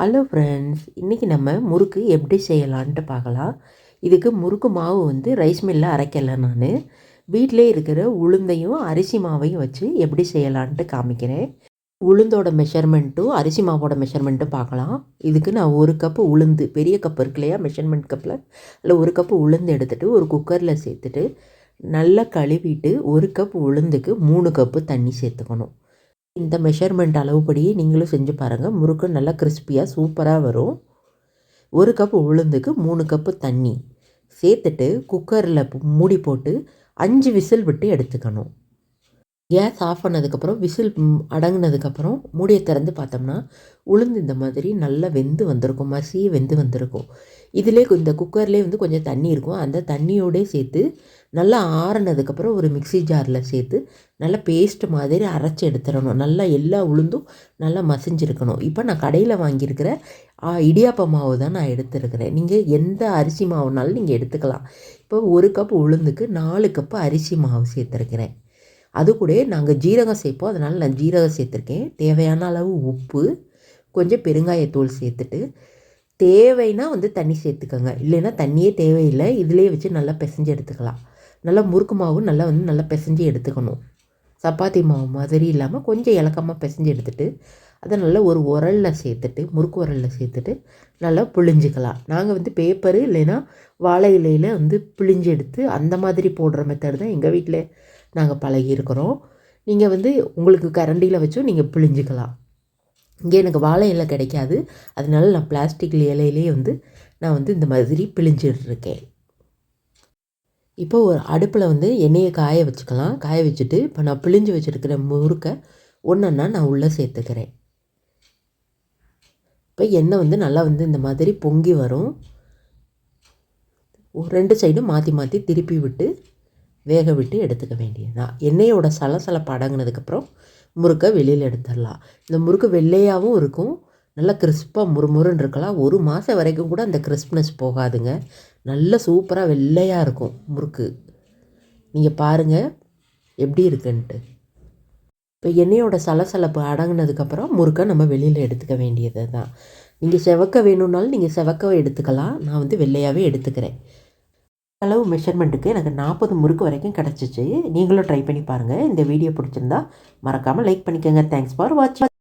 Hello friends இன்றைக்கி நம்ம முறுக்கு எப்படி செய்யலான்ட்டு பார்க்கலாம். இதுக்கு முறுக்கு மாவு வந்து ரைஸ் மில்லில் அரைக்கலை நான். வீட்டிலே இருக்கிற உளுந்தையும் அரிசி மாவையும் வச்சு எப்படி செய்யலான்ட்டு காமிக்கிறேன். உளுந்தோட மெஷர்மெண்ட்டும் அரிசி மாவோட மெஷர்மெண்ட்டும் பார்க்கலாம். இதுக்கு நான் ஒரு கப்பு உளுந்து பெரிய கப் இருக்கு இல்லையா மெஷர்மெண்ட் கப்பில் அதில் ஒரு கப்பு உளுந்து எடுத்துகிட்டு ஒரு குக்கரில் சேர்த்துட்டு நல்லா கழுவிட்டு ஒரு கப் உளுந்துக்கு மூணு கப்பு தண்ணி சேர்த்துக்கணும். இந்த மெஷர்மெண்ட் அளவுப்படி நீங்களும் செஞ்சு பாருங்கள் முறுக்கு நல்லா கிறிஸ்பியாக சூப்பராக வரும். ஒரு கப் உளுந்துக்கு மூணு கப்பு தண்ணி. சேர்த்துட்டு குக்கரில் மூடி போட்டு அஞ்சு விசில் விட்டு எடுத்துக்கணும். கேஸ் ஆஃப் பண்ணதுக்கப்புறம் விசில் அடங்கினதுக்கப்புறம் மூடியை திறந்து பார்த்தோம்னா உளுந்து இந்த மாதிரி நல்லா வெந்து வந்திருக்கும் மசிய வெந்து வந்திருக்கும். இதிலே இந்த குக்கர்லேயே வந்து கொஞ்சம் தண்ணி இருக்கும். அந்த தண்ணியோடே சேர்த்து நல்லா ஆறுனதுக்கப்புறம் ஒரு மிக்சி ஜாரில் சேர்த்து நல்லா பேஸ்ட் மாதிரி அரைச்சி எடுத்துடணும். நல்லா எல்லா உளுந்தும் நல்லா மசிஞ்சிருக்கணும். இப்போ நான் கடையில் வாங்கியிருக்கிற இடியாப்ப மாவு தான் நான் எடுத்துருக்கிறேன். நீங்கள் எந்த அரிசி மாவுனாலும் நீங்கள் எடுத்துக்கலாம். இப்போ ஒரு கப் உளுந்துக்கு நாலு கப்பு அரிசி மாவு சேர்த்துருக்கிறேன். அது கூட நாங்கள் ஜீரகம் சேர்ப்போம் அதனால் நான் ஜீரகம் சேர்த்துருக்கேன் தேவையான அளவு உப்பு கொஞ்சம் பெருங்காயத்தூள் சேர்த்துட்டு தேவைன்னா வந்து தண்ணி சேர்த்துக்கோங்க இல்லைன்னா தண்ணியே தேவையில்லை. இதிலே வச்சு நல்லா பிசைஞ்சு எடுத்துக்கலாம். நல்லா முறுக்கு மாவும் நல்லா வந்து நல்லா பிசைஞ்சு எடுத்துக்கணும். சப்பாத்தி மாவு மாதிரி இல்லாமல் கொஞ்சம் இலக்கமாக பிசைஞ்சு எடுத்துகிட்டு அதை நல்லா ஒரு உரலில் சேர்த்துட்டு முறுக்கு உரலில் சேர்த்துட்டு நல்லா புழிஞ்சிக்கலாம். நாங்கள் வந்து பேப்பரு இல்லைன்னா வாழை இலையில் வந்து பிழிஞ்சு எடுத்து அந்த மாதிரி போடுற மெத்தட் தான் எங்கள் வீட்டில் நாங்கள் பழகியிருக்கிறோம் நீங்கள் வந்து உங்களுக்கு கரண்டியில் வச்சும் நீங்கள் பிழிஞ்சிக்கலாம். இங்கே எனக்கு வாழை இலை கிடைக்காது. அதனால நான் பிளாஸ்டிக் இலையிலேயே வந்து நான் வந்து இந்த மாதிரி பிழிஞ்சிட்ருக்கேன். இப்போ ஒரு அடுப்பில் வந்து எண்ணெயை காய வச்சுக்கலாம். காய வச்சுட்டு இப்போ நான் பிழிஞ்சு வச்சுருக்கிற முறுக்கை ஒன்றா நான் உள்ளே சேர்த்துக்கிறேன். இப்போ எண்ணெய் வந்து நல்லா வந்து இந்த மாதிரி பொங்கி வரும். ரெண்டு சைடும் மாற்றி மாற்றி திருப்பி விட்டு வேக விட்டு எடுத்துக்க வேண்டியது தான் எண்ணெயோட சலசலப்பு அடங்கினதுக்கப்புறம் முறுக்கை வெளியில் எடுத்துடலாம். இந்த முறுக்கு வெள்ளையாகவும் இருக்கும். நல்லா கிறிஸ்பாக முறுமுறுன்னு இருக்கலாம். ஒரு மாதம் வரைக்கும் கூட அந்த கிறிஸ்ப்னஸ் போகாதுங்க. நல்ல சூப்பராக வெள்ளையாக இருக்கும் முறுக்கு. நீங்கள் பாருங்கள் எப்படி இருக்குன்ட்டு. இப்போ எண்ணெயோட சலசலப்பு அடங்கினதுக்கப்புறம் முறுக்கை நம்ம வெளியில் எடுத்துக்க வேண்டியது தான் நீங்கள் செவக்க வேணும்னாலும் நீங்கள் செவக்க எடுத்துக்கலாம். நான் வந்து வெள்ளையாகவே எடுத்துக்கிறேன். அளவு மெஷர்மெண்ட்டுக்கு எனக்கு நாற்பது முறுக்கு வரைக்கும் கிடச்சிச்சு. நீங்களும் ட்ரை பண்ணி பாருங்கள் இந்த வீடியோ பிடிச்சிருந்தா மறக்காமல் லைக் பண்ணிக்கோங்க. தேங்க்ஸ் ஃபார் வாட்சிங்